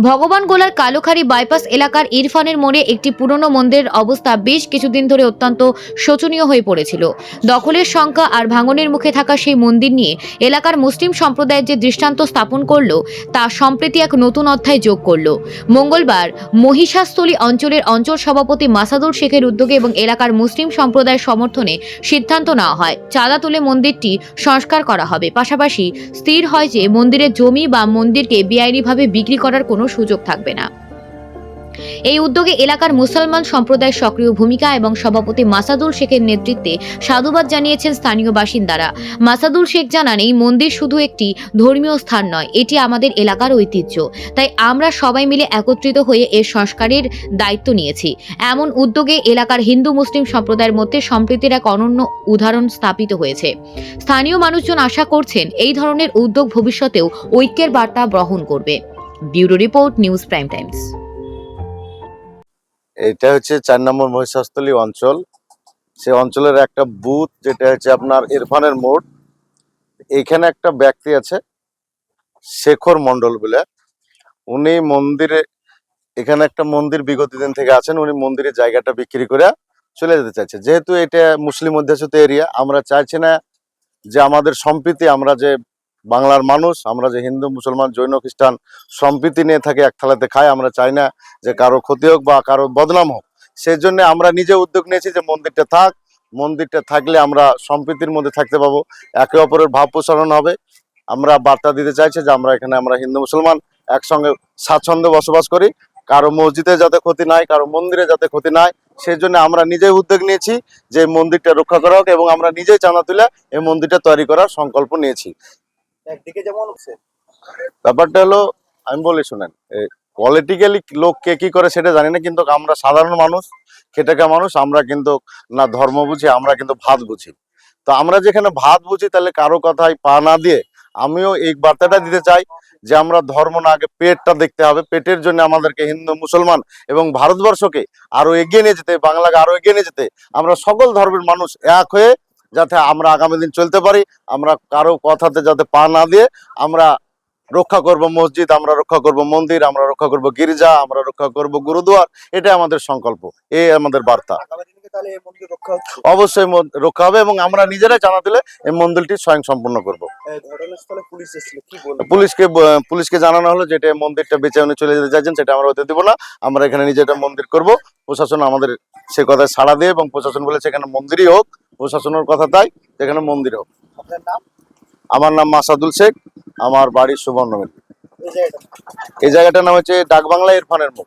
ভগবান গোলার কালোখারি বাইপাস এলাকার ইরফানের মোড়ে একটি পুরনো মন্দিরের অবস্থা বেশ কিছুদিন ধরে অত্যন্ত শোচনীয় হয়ে পড়েছিল। দখলের সংখ্যা আর ভাঙনের মুখে থাকা সেই মন্দির নিয়ে এলাকার মুসলিম সম্প্রদায়ের যে দৃষ্টান্ত স্থাপন করল, তা সম্প্রতি এক নতুন অধ্যায় যোগ করল। মঙ্গলবার মহিষাস্থলী অঞ্চলের অঞ্চল সভাপতি মাসাদুর শেখের উদ্যোগে এবং এলাকার মুসলিম সম্প্রদায়ের সমর্থনে সিদ্ধান্ত নেওয়া হয়, চাঁদা তুলে মন্দিরটি সংস্কার করা হবে। পাশাপাশি স্থির হয় যে, মন্দিরের জমি বা মন্দিরকে বেআইনিভাবে বিক্রি করার কোনো সুযোগ থাকবে না। এই উদ্যোগে এলাকার মুসলমান সম্প্রদায়ের সক্রিয় ভূমিকা এবং সভাপতি মাসাদুল শেখের নেতৃত্বে সাধুবাদ জানিয়েছেন স্থানীয় বাসিন্দারা। মাসাদুল শেখ জানান, এই মন্দির শুধু একটি ধর্মীয় স্থান নয়, এটি আমাদের এলাকার ঐতিহ্য। তাই আমরা সবাই মিলে একত্রিত হয়ে এর সংস্কারের দায়িত্ব নিয়েছি। এমন উদ্যোগে এলাকার হিন্দু মুসলিম সম্প্রদায়ের মধ্যে সম্প্রীতির এক অনন্য উদাহরণ স্থাপিত হয়েছে। স্থানীয় মানুষজন আশা করছেন, এই ধরনের উদ্যোগ ভবিষ্যতেও ঐক্যের বার্তা বহন করবে। Bureau report, news prime times. এটা হচ্ছে চার নম্বর মহিষাস্থলী অঞ্চল। সে অঞ্চলের একটা বুথ যেটা হচ্ছে আপনার ইরফানের মোড়। এখানে একটা ব্যক্তি আছে, শেখর মন্ডল বলে। উনি মন্দিরে, এখানে একটা মন্দির বিগত দিন থেকে আছেন, উনি মন্দিরের জায়গাটা বিক্রি করে চলে যেতে চাইছে। যেহেতু এটা মুসলিম অধ্যুষিত এরিয়া, আমরা চাইছি না যে আমাদের সম্প্রীতি, আমরা যে বাংলার মানুষ, আমরা যে হিন্দু, মুসলমান, জৈন, খ্রিস্টান সম্প্রীতি নিয়ে থাকি, এক থালাতে খাই আমরা চাই না যে কারও ক্ষতি হোক বা কারও বদনাম হোক। সেই জন্য আমরা নিজে উদ্যোগ নিয়েছি যে মন্দিরটা থাক, মন্দিরটা থাকলে আমরা সম্প্রীতির মধ্যে থাকতে পাবো। একে অপরের ভাব প্রসারণ হবে। আমরা বার্তা দিতে চাইছি যে আমরা এখানে আমরা হিন্দু, মুসলমান একসঙ্গে স্বাচ্ছন্দ্যে বসবাস করি। কারও মসজিদে যাতে ক্ষতি নাই, কারও মন্দিরে যাতে ক্ষতি নাই সেই জন্য আমরা নিজেই উদ্যোগ নিয়েছি যে মন্দিরটা রক্ষা করা হোক এবং আমরা নিজেই চাঁদা তুলে এই মন্দিরটা তৈরি করার সংকল্প নিয়েছি। একদিকে যেমন ব্যাপারটা হলো, আমি বলি শুনেন পলিটিক্যালি লোক কে কি করে সেটা জানি না, কিন্তু আমরা সাধারণ মানুষ খেটেকা মানুষ, আমরা কিন্তু না ধর্ম বুঝি, আমরা কিন্তু ভাত বুঝি। তো আমরা যেখানে ভাত বুঝি, তাহলে কারও কথায় পা না দিয়ে আমিও এই বার্তাটা দিতে চাই যে আমরা ধর্ম না, আগে পেটটা দেখতে হবে। পেটের জন্য আমাদেরকে হিন্দু, মুসলমান এবং ভারতবর্ষকে আরও এগিয়ে নিয়ে যেতে, বাংলাকে আরও এগিয়ে নিয়ে যেতে, আমরা সকল ধর্মের মানুষ এক হয়ে যাতে আমরা আগামী দিন চলতে পারি আমরা কারও কথাতে যাতে পা না দিয়ে আমরা রক্ষা করব মসজিদ আমরা রক্ষা করব মন্দির আমরা রক্ষা করব গির্জা আমরা রক্ষা করব গুরুদুয়ার এটা আমাদের সংকল্প এই আমাদের বার্তা। অবশ্যই রক্ষা হবে এবং আমরা নিজেরাই জানা দিলে এই মন্দিরটি স্বয়ং সম্পূর্ণ করব পুলিশকে পুলিশকে জানানো হলো যে এটা মন্দিরটা বেঁচে উনি চলে যেতে চাইছেন সেটা আমরা হতে দিব না। আমরা এখানে নিজেটা মন্দির করব প্রশাসন আমাদের সে কথায় সাড়া দিয়ে এবং প্রশাসন বলেছে এখানে মন্দিরই হোক প্রশাসনের কথা তাই যেখানে মন্দির হোক নাম? আমার নাম মাসাদুল শেখ আমার বাড়ি সুবর্ণমিল এই জায়গাটার নাম হচ্ছে ডাকবাংলা ইরফানের মুখ।